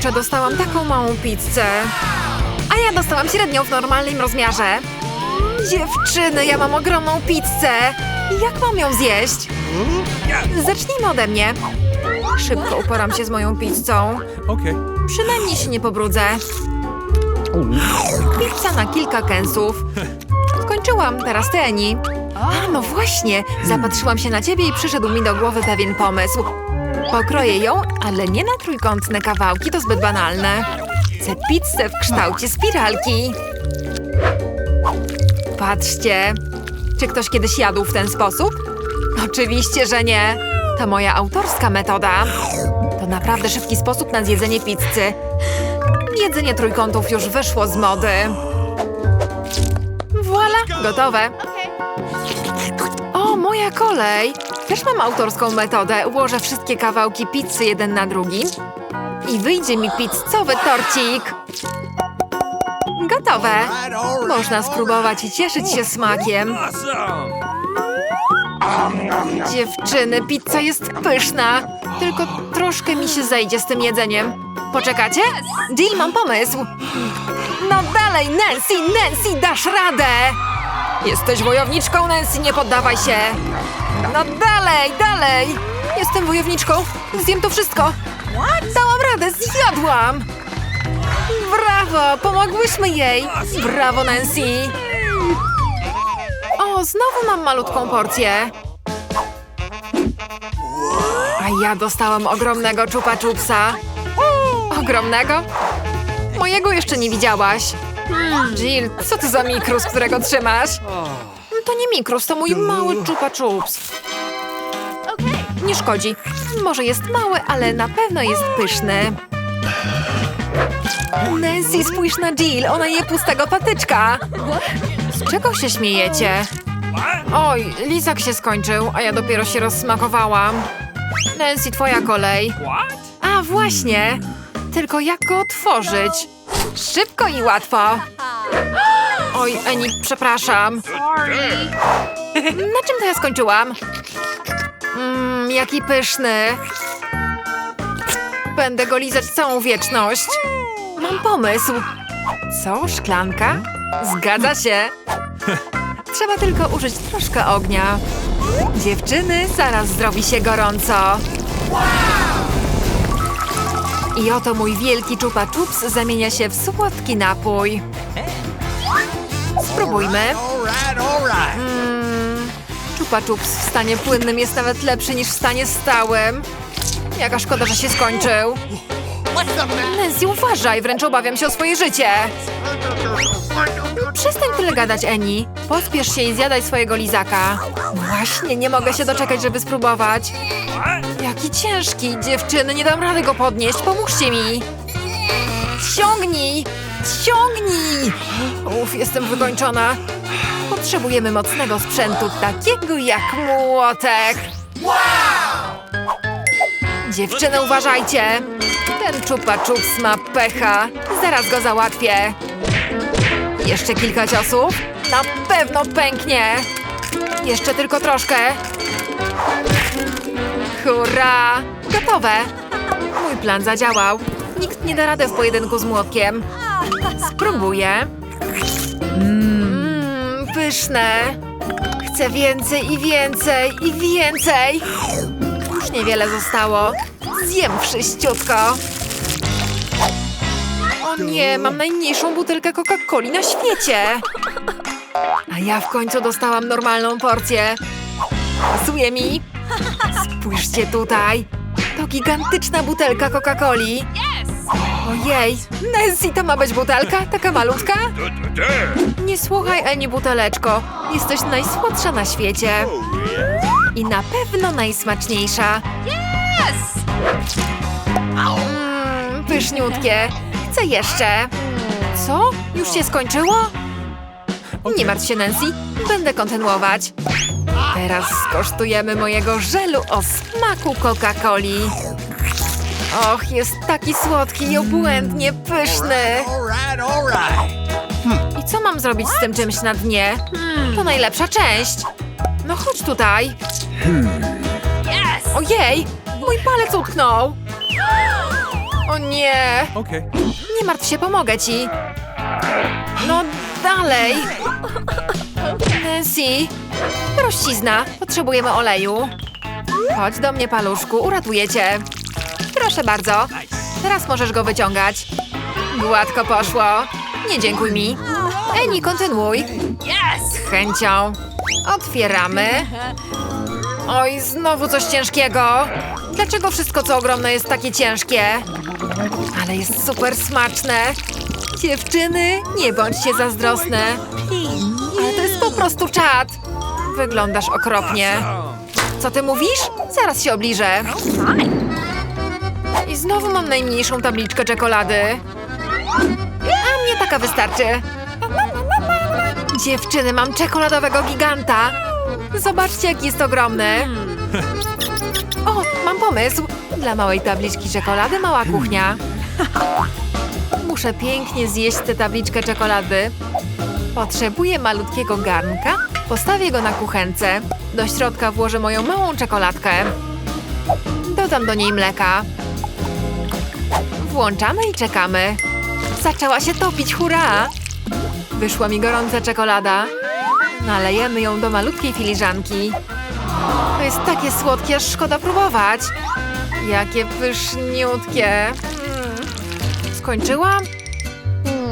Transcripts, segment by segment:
Kurczę, dostałam taką małą pizzę. A ja dostałam średnią w normalnym rozmiarze. Dziewczyny, ja mam ogromną pizzę. Jak mam ją zjeść? Zacznijmy ode mnie. Szybko uporam się z moją pizzą. Okay. Przynajmniej się nie pobrudzę. Pizza na kilka kęsów. Skończyłam, teraz ty, Eni. A, no właśnie, zapatrzyłam się na ciebie i przyszedł mi do głowy pewien pomysł. Pokroję ją, ale nie na trójkątne kawałki, to zbyt banalne. Chcę pizzę w kształcie spiralki. Patrzcie, czy ktoś kiedyś jadł w ten sposób? Oczywiście, że nie. To moja autorska metoda. To naprawdę szybki sposób na zjedzenie pizzy. Jedzenie trójkątów już wyszło z mody. Voila, gotowe. Moja kolej. Też mam autorską metodę. Ułożę wszystkie kawałki pizzy jeden na drugim i wyjdzie mi pizzowy torcik. Gotowe. Można spróbować i cieszyć się smakiem. Dziewczyny, pizza jest pyszna. Tylko troszkę mi się zejdzie z tym jedzeniem. Poczekacie? Jill, mam pomysł. No dalej, Nancy, Nancy, dasz radę! Jesteś wojowniczką, Nancy, nie poddawaj się. No dalej, dalej! Jestem wojowniczką, zjem to wszystko. Dałam radę, zjadłam! Brawo, pomogłyśmy jej! Brawo, Nancy! O, znowu mam malutką porcję. A ja dostałam ogromnego czupa czupsa. Ogromnego? Mojego jeszcze nie widziałaś. Jill, co to za mikrus, którego trzymasz? To nie mikrus, to mój mały czupa czups. Nie szkodzi. Może jest mały, ale na pewno jest pyszny. Nancy, spójrz na Jill, ona je pustego patyczka. Z czego się śmiejecie? Oj, lizak się skończył, a ja dopiero się rozsmakowałam. Nancy, twoja kolej. A, właśnie. Tylko jak go otworzyć? Szybko i łatwo. Oj, Eni, przepraszam. Na czym to ja skończyłam? Mmm, jaki pyszny. Będę go lizać całą wieczność. Mam pomysł. Co, szklanka? Zgadza się. Trzeba tylko użyć troszkę ognia. Dziewczyny, zaraz zrobi się gorąco. I oto mój wielki czupa czups zamienia się w słodki napój. Spróbujmy. Mm, czupa czups w stanie płynnym jest nawet lepszy niż w stanie stałym. Jaka szkoda, że się skończył. Nancy, uważaj, wręcz obawiam się o swoje życie. Przestań tyle gadać, Eni. Pospiesz się i zjadaj swojego lizaka. Właśnie, nie mogę się doczekać, żeby spróbować. Jaki ciężki, dziewczyny, nie dam rady go podnieść, pomóżcie mi. Ciągnij, ciągnij. Uf, jestem wykończona. Potrzebujemy mocnego sprzętu, takiego jak młotek. Dziewczyny, uważajcie. Ten czupa czups ma pecha. Zaraz go załatwię. Jeszcze kilka ciosów. Na pewno pęknie. Jeszcze tylko troszkę. Hurra! Gotowe! Mój plan zadziałał. Nikt nie da rady w pojedynku z młotkiem. Spróbuję. Mmm, pyszne. Chcę więcej i więcej i więcej. Już niewiele zostało. Zjem wszyściutko. O nie, mam najmniejszą butelkę Coca-Coli na świecie. A ja w końcu dostałam normalną porcję. Pasuje mi. Spójrzcie tutaj. To gigantyczna butelka Coca-Coli. Ojej, Nancy, to ma być butelka? Taka malutka? Nie słuchaj, Eni, buteleczko. Jesteś najsłodsza na świecie. I na pewno najsmaczniejsza. Mmm, pyszniutkie. Chcę jeszcze. Co? Już się skończyło? Nie martw się, Nancy. Będę kontynuować. Teraz skosztujemy mojego żelu o smaku Coca-Coli. Och, jest taki słodki i obłędnie pyszny. Alright. I co mam zrobić z tym czymś na dnie? To najlepsza część. No chodź tutaj. Ojej, mój palec utknął. O nie! Nie martw się, pomogę ci. No dalej. Nancy, rościzna, potrzebujemy oleju. Chodź do mnie, paluszku, uratuję cię. Proszę bardzo. Teraz możesz go wyciągać. Gładko poszło. Nie dziękuj mi. Eni, kontynuuj. Z chęcią. Otwieramy. Oj, znowu coś ciężkiego. Dlaczego wszystko, co ogromne, jest takie ciężkie? Ale jest super smaczne. Dziewczyny, nie bądźcie zazdrosne. Ale to jest po prostu czad. Wyglądasz okropnie. Co ty mówisz? Zaraz się obliżę. I znowu mam najmniejszą tabliczkę czekolady. A mnie taka wystarczy. Dziewczyny, mam czekoladowego giganta. Zobaczcie, jak jest ogromny. O, mam pomysł. Dla małej tabliczki czekolady mała kuchnia. Muszę pięknie zjeść tę tabliczkę czekolady. Potrzebuję malutkiego garnka. Postawię go na kuchence. Do środka włożę moją małą czekoladkę. Dodam do niej mleka. Włączamy i czekamy. Zaczęła się topić, hurra! Wyszła mi gorąca czekolada. Nalejemy ją do malutkiej filiżanki. To jest takie słodkie, aż szkoda próbować. Jakie pyszniutkie. Mm. Skończyłam?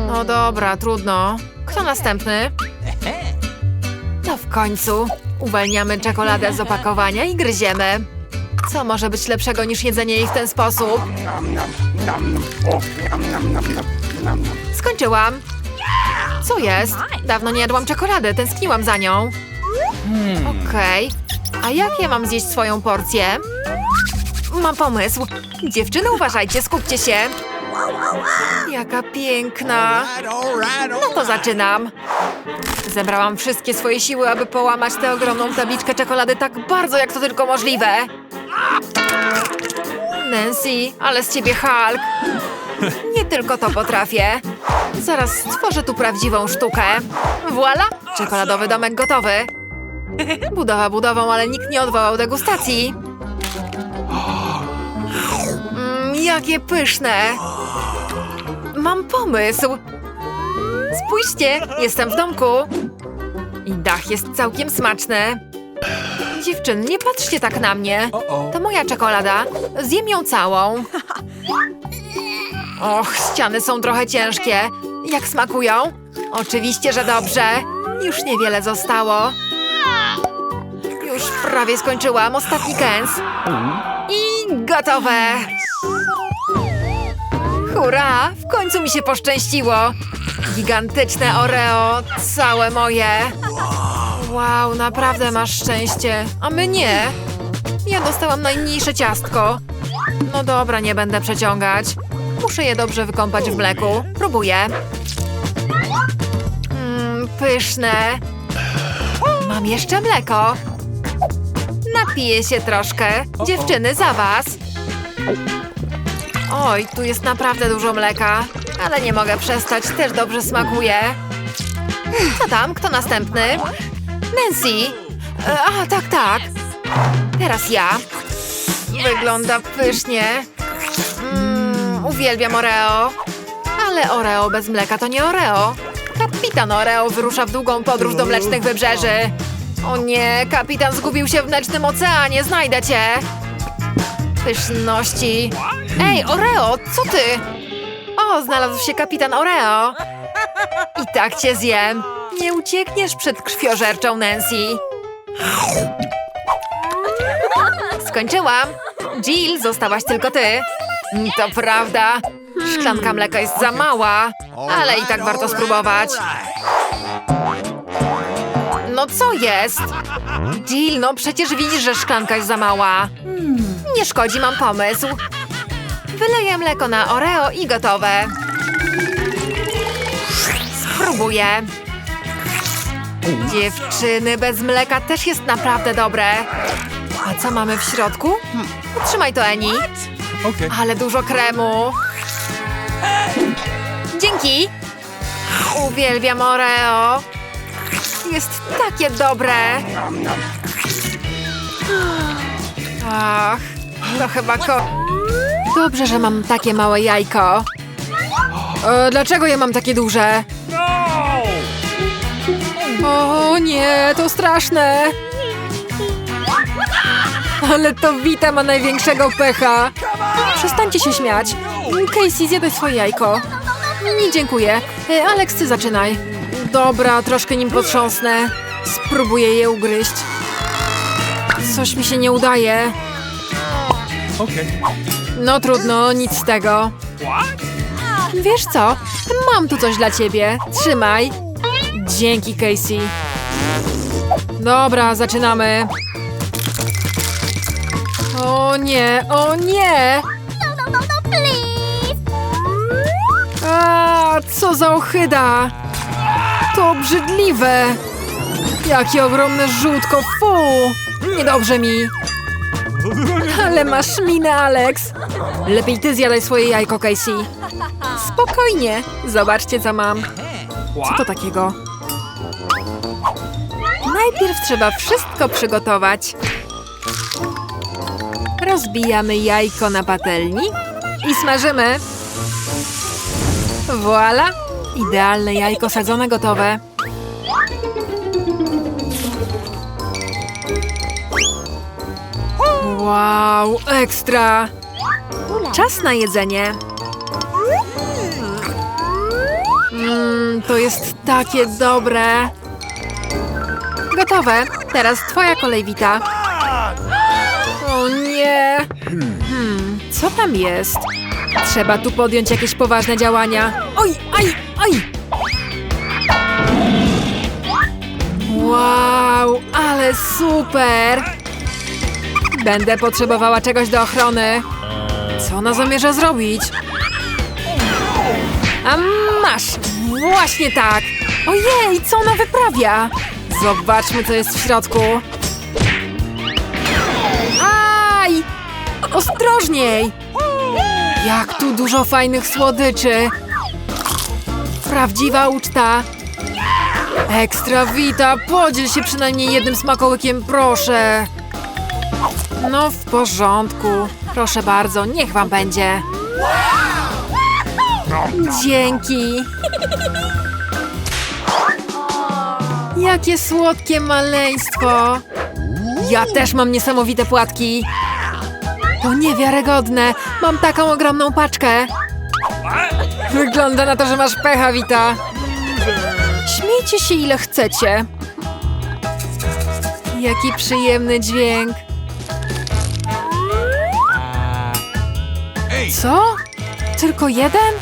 No dobra, trudno. Kto następny? No w końcu. Uwalniamy czekoladę z opakowania i gryziemy. Co może być lepszego niż jedzenie jej w ten sposób? Skończyłam. Co jest? Dawno nie jadłam czekolady, tęskniłam za nią. Okej. A jak ja mam zjeść swoją porcję? Mam pomysł. Dziewczyny, uważajcie, skupcie się. Jaka piękna. No to zaczynam. Zebrałam wszystkie swoje siły, aby połamać tę ogromną tabliczkę czekolady tak bardzo, jak to tylko możliwe. Nancy, ale z ciebie Hulk. Nie tylko to potrafię. Zaraz stworzę tu prawdziwą sztukę. Voila! Czekoladowy domek gotowy. Budowa budową, ale nikt nie odwołał degustacji. Mm, jakie pyszne! Mam pomysł. Spójrzcie, jestem w domku. I dach jest całkiem smaczny. Dziewczyny, nie patrzcie tak na mnie. To moja czekolada. Zjem ją całą. Och, ściany są trochę ciężkie. Jak smakują? Oczywiście, że dobrze. Już niewiele zostało. Już prawie skończyłam. Ostatni kęs. I gotowe. Hurra! W końcu mi się poszczęściło. Gigantyczne Oreo, całe moje. Wow, naprawdę masz szczęście. A my nie. Ja dostałam najmniejsze ciastko. No dobra, nie będę przeciągać. Muszę je dobrze wykąpać w mleku. Próbuję. Mmm, pyszne. Mam jeszcze mleko. Napiję się troszkę. Dziewczyny, za was. Oj, tu jest naprawdę dużo mleka. Ale nie mogę przestać, też dobrze smakuje. Co tam? Kto następny? Nancy! E, A, tak, tak. Teraz ja. Wygląda pysznie. Mm, uwielbiam Oreo. Ale Oreo bez mleka to nie Oreo. Kapitan Oreo wyrusza w długą podróż do mlecznych wybrzeży. O nie, kapitan zgubił się w mlecznym oceanie, znajdę cię. Pyszności. Ej, Oreo, co ty? O, znalazł się kapitan Oreo. I tak cię zjem. Nie uciekniesz przed krwiożerczą Nancy. Skończyłam. Jill, zostałaś tylko ty. Mm, To prawda. Szklanka mleka jest za mała, ale i tak warto spróbować. No co jest? Jill, no przecież widzisz, że szklanka jest za mała. Nie szkodzi, mam pomysł. Wyleję mleko na Oreo i gotowe. Spróbuję. Dziewczyny, bez mleka też jest naprawdę dobre. A co mamy w środku? Trzymaj to, Eni. Okay. Ale dużo kremu. Dzięki. Uwielbiam Oreo. Jest takie dobre. Ach, to chyba ko... Dobrze, że mam takie małe jajko. E, dlaczego ja mam takie duże? O nie, to straszne. Ale to Wita ma największego pecha. Przestańcie się śmiać. Casey, zjadaj swoje jajko. Nie, dziękuję. E, Alex, ty zaczynaj. Dobra, troszkę nim potrząsnę. Spróbuję je ugryźć. Coś mi się nie udaje. Okay. No trudno, nic z tego. Wiesz co? Mam tu coś dla ciebie. Trzymaj. Dzięki, Casey. Dobra, zaczynamy. O nie, o nie! A, co za ochyda! To obrzydliwe! Jakie ogromne żółtko, fu! Niedobrze mi. Ale masz minę, Alex. Lepiej ty zjadaj swoje jajko, Casey. Spokojnie. Zobaczcie, co mam. Co to takiego? Najpierw trzeba wszystko przygotować. Rozbijamy jajko na patelni i smażymy. Voila! Idealne jajko sadzone gotowe. Wow, ekstra! Czas na jedzenie. Mmm, to jest takie dobre. Gotowe. Teraz twoja kolej, Wita. O nie! Hmm, co tam jest? Trzeba tu podjąć jakieś poważne działania. Oj, aj, aj! Wow, ale super! Będę potrzebowała czegoś do ochrony. Co ona zamierza zrobić? A masz! Właśnie tak! Ojej, co ona wyprawia? Zobaczmy, co jest w środku. Aj! Ostrożniej! Jak tu dużo fajnych słodyczy! Prawdziwa uczta! Ekstra wita! Podziel się przynajmniej jednym smakołykiem, proszę! No w porządku. Proszę bardzo, niech wam będzie. Dzięki. Jakie słodkie maleństwo. Ja też mam niesamowite płatki. To niewiarygodne. Mam taką ogromną paczkę. Wygląda na to, że masz pecha, Wita. Śmiejcie się ile chcecie. Jaki przyjemny dźwięk. Co? Tylko jeden?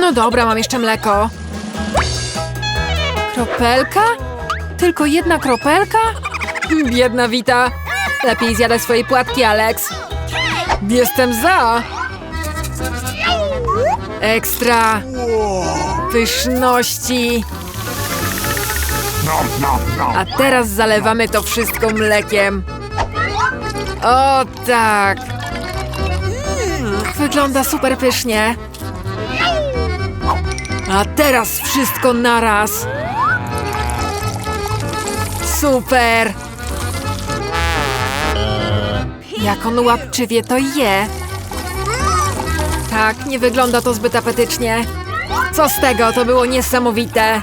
No dobra, mam jeszcze mleko. Kropelka? Tylko jedna kropelka? Biedna Wita. Lepiej zjadaj swoje płatki, Alex. Jestem za. Ekstra. Pyszności. A teraz zalewamy to wszystko mlekiem. O tak. Wygląda super pysznie. A teraz wszystko naraz. Super. Jak on łapczywie to je. Tak, nie wygląda to zbyt apetycznie. Co z tego, to było niesamowite.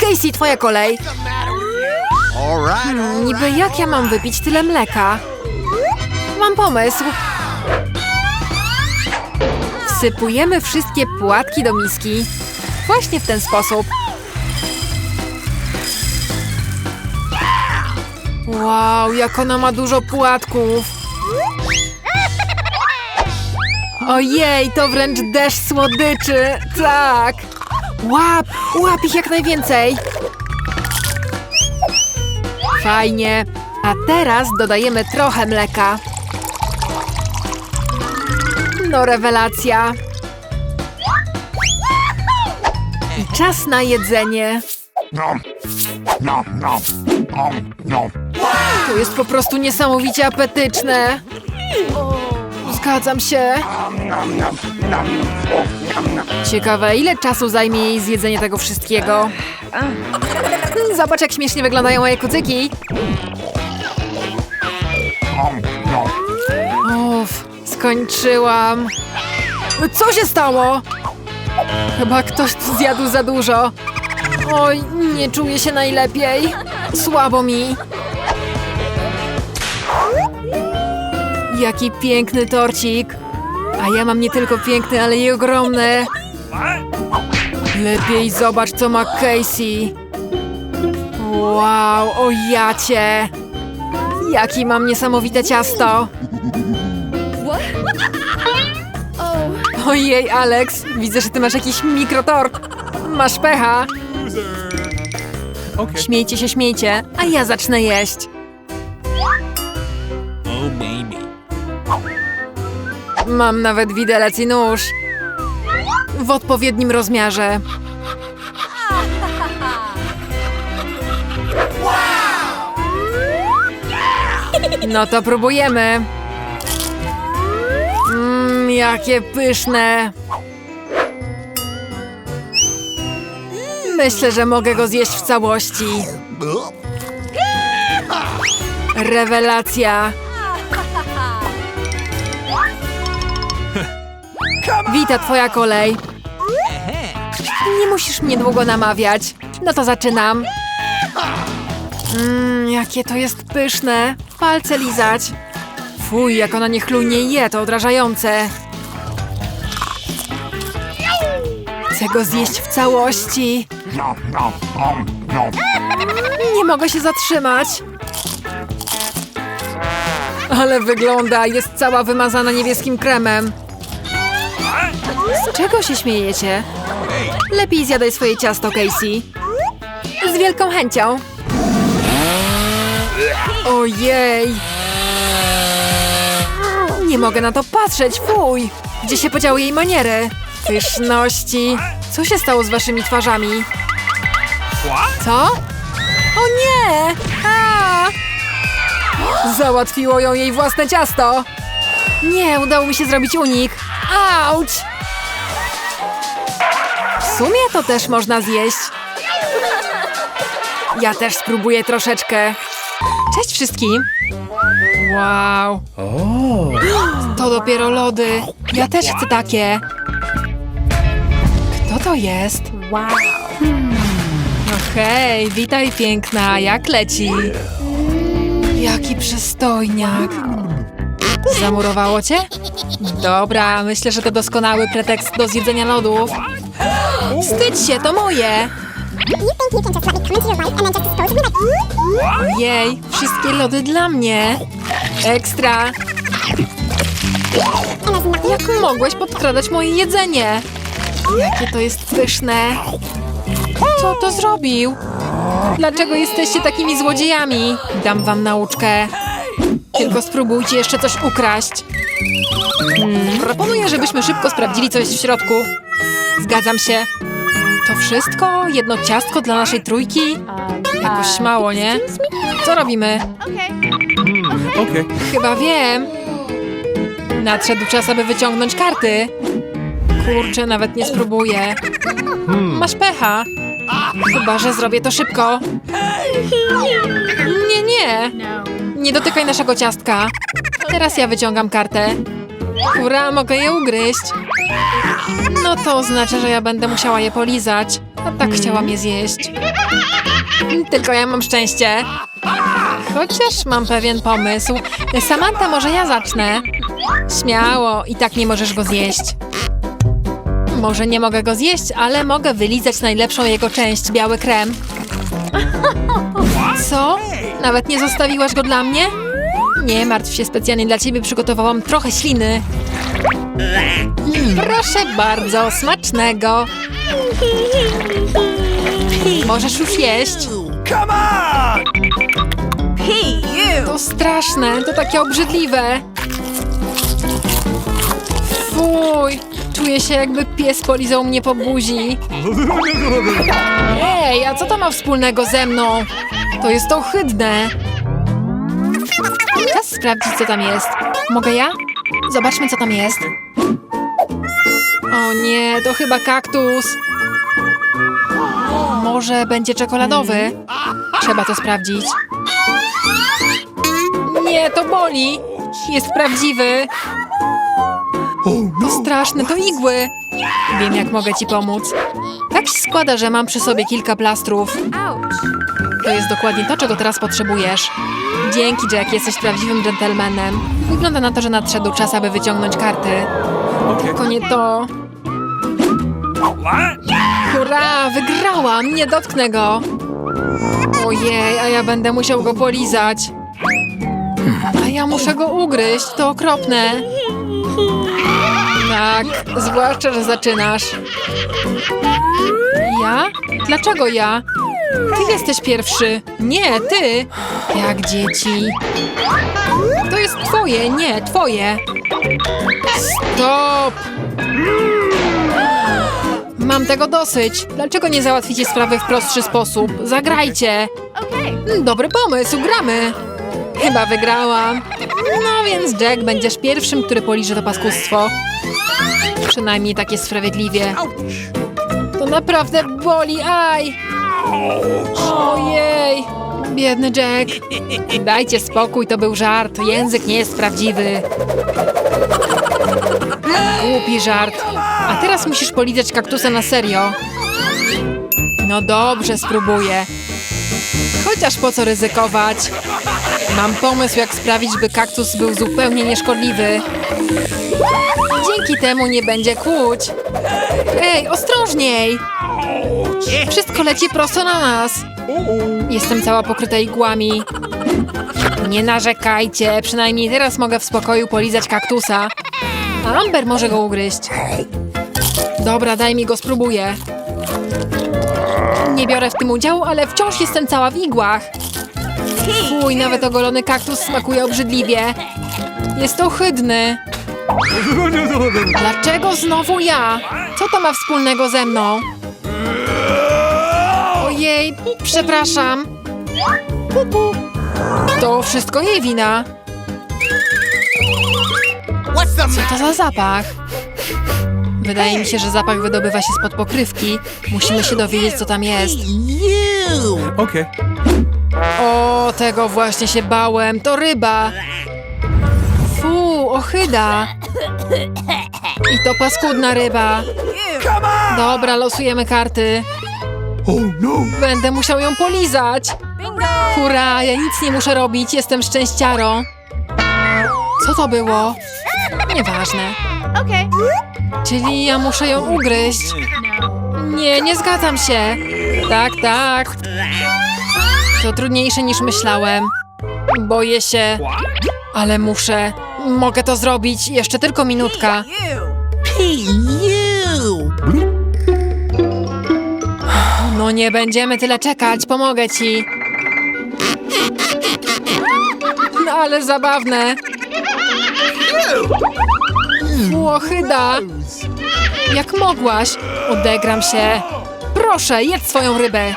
Casey, twoja kolej. Hmm, niby jak ja mam wypić tyle mleka? Mam pomysł. Wsypujemy wszystkie płatki do miski. Właśnie w ten sposób. Wow, jak ona ma dużo płatków. Ojej, to wręcz deszcz słodyczy. Tak. Łap, łap ich jak najwięcej. Fajnie. A teraz dodajemy trochę mleka. No rewelacja. I czas na jedzenie. To jest po prostu niesamowicie apetyczne. Zgadzam się. Ciekawe, ile czasu zajmie jej zjedzenie tego wszystkiego. Zobacz, jak śmiesznie wyglądają moje kucyki. Skończyłam. Co się stało? Chyba ktoś zjadł za dużo. Oj, nie czuję się najlepiej. Słabo mi. Jaki piękny torcik. A ja mam nie tylko piękny, ale i ogromny. Lepiej zobacz, co ma Casey. Wow, o jacie. Jaki mam niesamowite ciasto. Ojej, Alex, widzę, że ty masz jakiś mikrotort. Masz pecha. Okay. Śmiejcie się, śmiejcie, a ja zacznę jeść. Oh, baby. Mam nawet widelec i nóż. W odpowiednim rozmiarze. No to próbujemy. Jakie pyszne. Myślę, że mogę go zjeść w całości. Rewelacja. Wita, twoja kolej. Nie musisz mnie długo namawiać. No to zaczynam. Mmm, jakie to jest pyszne. Palce lizać. Fuj, jak ona niechlujnie je, to odrażające. Chcę go zjeść w całości. Nie mogę się zatrzymać. Ale wygląda, jest cała wymazana niebieskim kremem. Z czego się śmiejecie? Lepiej zjadaj swoje ciasto, Casey. Z wielką chęcią. Ojej. Nie mogę na to patrzeć, fuj. Gdzie się podziały jej maniery? Pyszności. Co się stało z waszymi twarzami? Co? O nie! A! Załatwiło ją jej własne ciasto. Nie, udało mi się zrobić unik. Auć! W sumie to też można zjeść. Ja też spróbuję troszeczkę. Cześć wszystkim. Wow. To dopiero lody. Ja też chcę takie. To jest? Wow. Hej, witaj piękna, jak leci? Jaki przystojniak. Zamurowało cię? Dobra, myślę, że to doskonały pretekst do zjedzenia lodów. Wstydź się, to moje! Jej, wszystkie lody dla mnie. Ekstra. Jak mogłeś podkradać moje jedzenie? Jakie to jest pyszne. Kto to zrobił? Dlaczego jesteście takimi złodziejami? Dam wam nauczkę. Tylko spróbujcie jeszcze coś ukraść. Hmm, proponuję, żebyśmy szybko sprawdzili, co jest w środku. Zgadzam się. To wszystko? Jedno ciastko dla naszej trójki? Jakoś mało, nie? Co robimy? Chyba wiem. Nadszedł czas, aby wyciągnąć karty. Kurczę, nawet nie spróbuję. Masz pecha. Chyba, że zrobię to szybko. Nie, nie. Nie dotykaj naszego ciastka. Teraz ja wyciągam kartę. Ura, mogę je ugryźć. No to oznacza, że ja będę musiała je polizać. A tak chciałam je zjeść. Tylko ja mam szczęście. Chociaż mam pewien pomysł. Samantha, może ja zacznę? Śmiało, i tak nie możesz go zjeść. Może nie mogę go zjeść, ale mogę wylizać najlepszą jego część, biały krem. Co? Nawet nie zostawiłaś go dla mnie? Nie martw się, specjalnie dla ciebie przygotowałam trochę śliny. Mm, proszę bardzo, smacznego. Możesz już jeść. Come on! To straszne, to takie obrzydliwe. Fuj, czuję się jakby pies polizał mnie po buzi. Ej, a co to ma wspólnego ze mną? To jest ohydne. Czas sprawdzić, co tam jest. Mogę ja? Zobaczmy, co tam jest. O nie, to chyba kaktus. Może będzie czekoladowy? Trzeba to sprawdzić. Nie, to boli. Jest prawdziwy. To straszne, to igły. Wiem, jak mogę ci pomóc. Tak się składa, że mam przy sobie kilka plastrów. To jest dokładnie to, czego teraz potrzebujesz. Dzięki, Jack, jesteś prawdziwym dżentelmenem. Wygląda na to, że nadszedł czas, aby wyciągnąć karty. Tylko nie to. Hurra, wygrałam! Nie dotknę go! Ojej, a ja będę musiał go polizać. A ja muszę go ugryźć, to okropne. Tak, zwłaszcza, że zaczynasz. Ja? Dlaczego ja? Ty jesteś pierwszy. Nie, ty. Jak dzieci. To jest twoje, nie, twoje. Stop! Mam tego dosyć. Dlaczego nie załatwicie sprawy w prostszy sposób? Zagrajcie. Dobry pomysł, gramy. Chyba wygrałam. No więc Jack, będziesz pierwszym, który poliże to paskustwo. Przynajmniej tak jest sprawiedliwie. To naprawdę boli, aj! Ojej! Biedny Jack. Dajcie spokój, to był żart. Język nie jest prawdziwy. Głupi żart. A teraz musisz polizać kaktusa na serio. No dobrze, spróbuję. Chociaż po co ryzykować? Mam pomysł, jak sprawić, by kaktus był zupełnie nieszkodliwy. Dzięki temu nie będzie kłuć. Ej, ostrożniej! Wszystko leci prosto na nas. Jestem cała pokryta igłami. Nie narzekajcie, przynajmniej teraz mogę w spokoju polizać kaktusa. A Amber może go ugryźć. Dobra, daj mi go, spróbuję. Nie biorę w tym udziału, ale wciąż jestem cała w igłach. Fuj, nawet ogolony kaktus smakuje obrzydliwie. Jest ohydny. Dlaczego znowu ja? Co to ma wspólnego ze mną? Ojej, przepraszam. To wszystko jej wina. Co to za zapach? Wydaje mi się, że zapach wydobywa się spod pokrywki. Musimy się dowiedzieć, co tam jest. Okay. O, tego właśnie się bałem. To ryba. Fu, ochyda. I to paskudna ryba. Dobra, losujemy karty. Będę musiał ją polizać. Hurra, ja nic nie muszę robić, jestem szczęściarą. Co to było? Nieważne. Czyli ja muszę ją ugryźć. Nie, nie zgadzam się. Tak, tak. To trudniejsze niż myślałem. Boję się, ale muszę. Mogę to zrobić. Jeszcze tylko minutka. No nie będziemy tyle czekać, pomogę ci. No ale zabawne. Łohyda. Jak mogłaś? Odegram się. Proszę, jedz swoją rybę.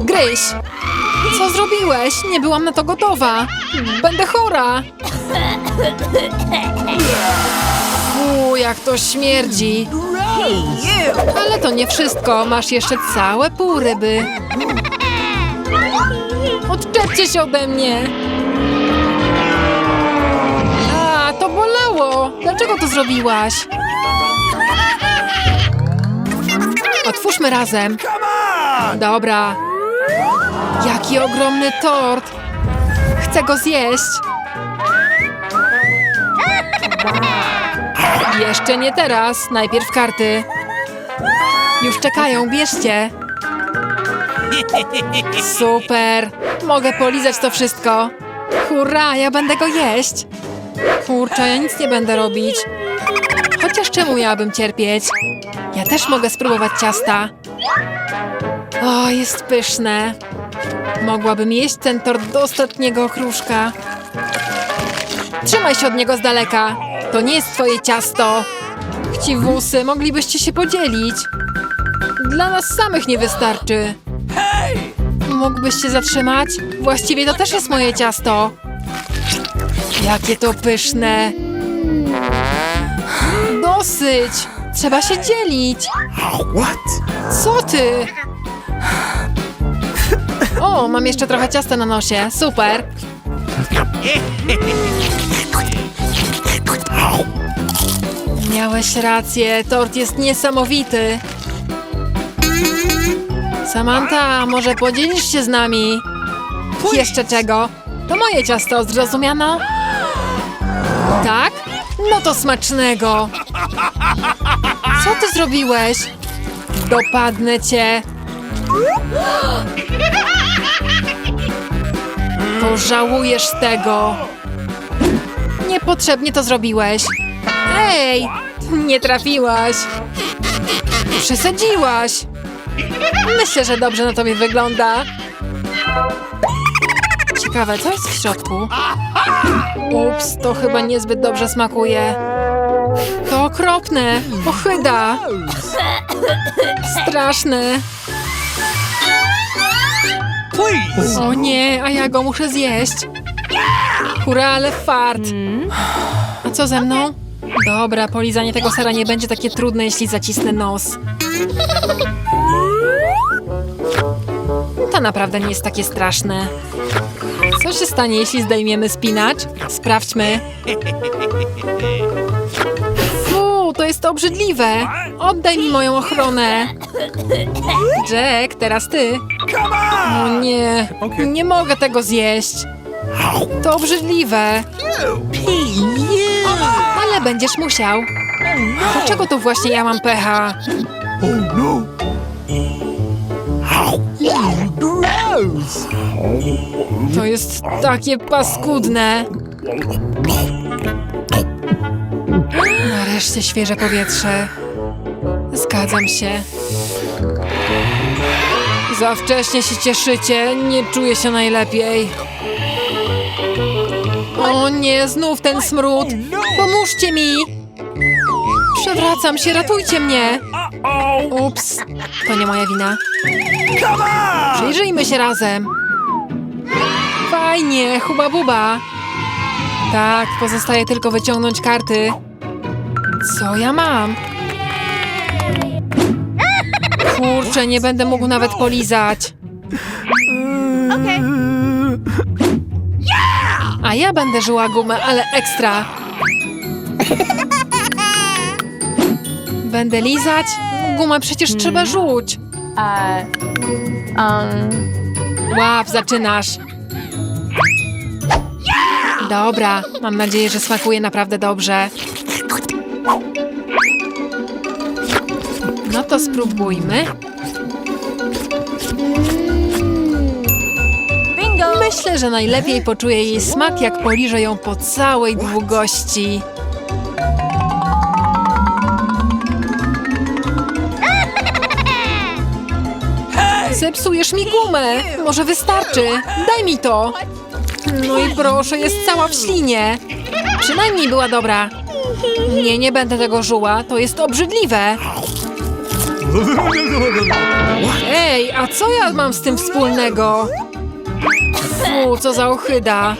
Gryź. Co zrobiłeś? Nie byłam na to gotowa. Będę chora. Fu, jak to śmierdzi. Ale to nie wszystko. Masz jeszcze całe pół ryby. Odczepcie się ode mnie. A, to bolało. Dlaczego to zrobiłaś? Otwórzmy razem. Dobra. Jaki ogromny tort. Chcę go zjeść. Jeszcze nie teraz. Najpierw karty. Już czekają, bierzcie. Super. Mogę polizać to wszystko. Hurra, ja będę go jeść. Kurczę, ja nic nie będę robić. Chociaż czemu miałabym cierpieć? Ja też mogę spróbować ciasta. O, jest pyszne. Mogłabym jeść ten tort do ostatniego okruszka. Trzymaj się od niego z daleka. To nie jest twoje ciasto. Chciwusy, moglibyście się podzielić. Dla nas samych nie wystarczy. Mógłbyś się zatrzymać? Właściwie to też jest moje ciasto. Jakie to pyszne. Dosyć. Trzeba się dzielić. What? Co ty? O, mam jeszcze trochę ciasta na nosie. Super. Miałeś rację, tort jest niesamowity. Samantha, może podzielisz się z nami? Jeszcze czego? To moje ciasto, zrozumiano? Tak? No to smacznego. Co ty zrobiłeś? Dopadnę cię. Pożałujesz tego. Niepotrzebnie to zrobiłeś. Ej, nie trafiłaś. Przesadziłaś. Myślę, że dobrze na tobie wygląda. Ciekawe, co jest w środku? Ups, to chyba niezbyt dobrze smakuje. To okropne, ochyda. Straszne. Please. O nie, a ja go muszę zjeść. Hurra, ale fart. A co ze mną? Dobra, polizanie tego sera nie będzie takie trudne, jeśli zacisnę nos. To naprawdę nie jest takie straszne. Co się stanie, jeśli zdejmiemy spinacz? Sprawdźmy. Fu, to jest obrzydliwe. Oddaj mi moją ochronę. Jack, teraz ty. Nie, nie mogę tego zjeść. To obrzydliwe. Ale będziesz musiał. Dlaczego to właśnie ja mam pecha? To jest takie paskudne. Nareszcie świeże powietrze. Zgadzam się. Za wcześnie się cieszycie, nie czuję się najlepiej. O nie, znów ten smród. Pomóżcie mi! Przewracam się, ratujcie mnie! Ups, to nie moja wina. Przyjrzyjmy się razem. Fajnie, huba buba. Tak, pozostaje tylko wyciągnąć karty. Co ja mam? Kurczę, nie będę mógł nawet polizać. A ja będę żyła gumę, ale ekstra. Będę lizać? Gumę przecież trzeba rzuć. Łap, zaczynasz. Dobra, mam nadzieję, że smakuje naprawdę dobrze. To spróbujmy. Myślę, że najlepiej poczuję jej smak, jak poliżę ją po całej długości. Zepsujesz mi gumę! Może wystarczy! Daj mi to! No i proszę, jest cała w ślinie! Przynajmniej była dobra. Nie, nie będę tego żuła, to jest obrzydliwe. Ej, a co ja mam z tym wspólnego? Fu, co za ochyda.